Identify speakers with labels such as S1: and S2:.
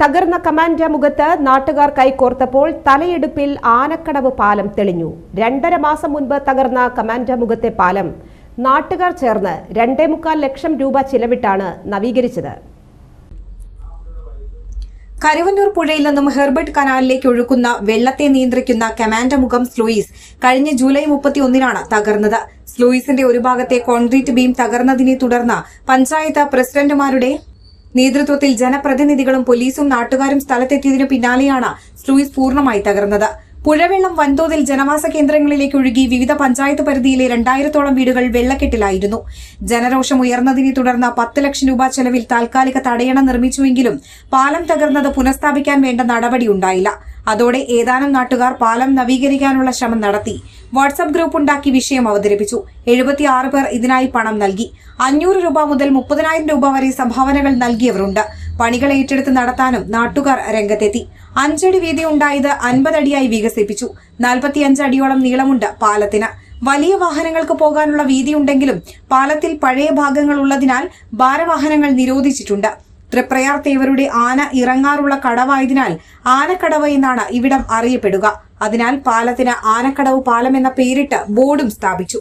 S1: തകർന്ന കമാൻഡ മുഖത്ത് നാട്ടുകാർ കൈകോർത്തപ്പോൾ തലയെടുപ്പിൽ ആനക്കടവ് പാലം തെളിഞ്ഞു. രണ്ടര മാസം മുൻപ് തകർന്ന കമാൻഡ മുഖത്തെ പാലം നാട്ടുകാർ ചേർന്ന് രണ്ടേ മുക്കാൽ ലക്ഷം രൂപ ചിലവിട്ടാണ് നവീകരിച്ചത്.
S2: കരുവന്നൂർ പുഴയിൽ നിന്നും ഹെർബർട്ട് കനാലിലേക്ക് ഒഴുക്കുന്ന വെള്ളത്തെ നിയന്ത്രിക്കുന്ന കമാൻഡ മുഖം സ്ലൂയിസ് കഴിഞ്ഞ ജൂലൈ മുപ്പത്തിയൊന്നിനാണ് തകർന്നത്. സ്ലൂയിസിന്റെ ഒരു ഭാഗത്തെ കോൺക്രീറ്റ് ബീം തകർന്നതിനെ തുടർന്ന് പഞ്ചായത്ത് പ്രസിഡന്റുമാരുടെ നേതൃത്വത്തിൽ ജനപ്രതിനിധികളും പോലീസും നാട്ടുകാരും സ്ഥലത്തെത്തിയതിനു പിന്നാലെയാണ് സ്ലൂയിസ് പൂർണമായി തകർന്നത് പുഴവെള്ളം വൻതോതിൽ ജനവാസ കേന്ദ്രങ്ങളിലേക്ക് ഒഴുകി വിവിധ പഞ്ചായത്ത് പരിധിയിലെ രണ്ടായിരത്തോളം വീടുകൾ വെള്ളക്കെട്ടിലായിരുന്നു. ജനരോഷം ഉയർന്നതിനെ തുടർന്ന് പത്ത് ലക്ഷം രൂപ ചെലവിൽ താൽക്കാലിക തടയണ നിർമ്മിച്ചുവെങ്കിലും പാലം തകർന്നത് പുനഃസ്ഥാപിക്കാൻ വേണ്ട നടപടിയുണ്ടായില്ല അതോടെ ഏതാനും നാട്ടുകാർ പാലം നവീകരിക്കാനുള്ള ശ്രമം നടത്തി. വാട്സ്ആപ്പ് ഗ്രൂപ്പ് ഉണ്ടാക്കി വിഷയം അവതരിപ്പിച്ചു. എഴുപത്തിയാറ് പേർ ഇതിനായി പണം നൽകി. അഞ്ഞൂറ് രൂപ മുതൽ മുപ്പതിനായിരം രൂപ വരെ സംഭാവനകൾ നൽകിയവരുണ്ട്. പണികൾ ഏറ്റെടുത്ത് നടത്താനും നാട്ടുകാർ രംഗത്തെത്തി. അഞ്ചടി വീതി ഉണ്ടായത് അൻപതടിയായി വികസിപ്പിച്ചു. നാൽപ്പത്തിയഞ്ച് അടിയോളം നീളമുണ്ട് പാലത്തിന്. വലിയ വാഹനങ്ങൾക്ക് പോകാനുള്ള വീതിയുണ്ടെങ്കിലും പാലത്തിൽ പഴയ ഭാഗങ്ങൾ ഉള്ളതിനാൽ ഭാരവാഹനങ്ങൾ നിരോധിച്ചിട്ടുണ്ട്. തൃപ്രയാർ തേവരുടെ ആന ഇറങ്ങാറുള്ള കടവായതിനാൽ ആനക്കടവ് എന്നാണ് ഇവിടം അറിയപ്പെടുക. അതിനാൽ പാലത്തിന് ആനക്കടവ് പാലം എന്ന പേരിട്ട് ബോർഡും സ്ഥാപിച്ചു.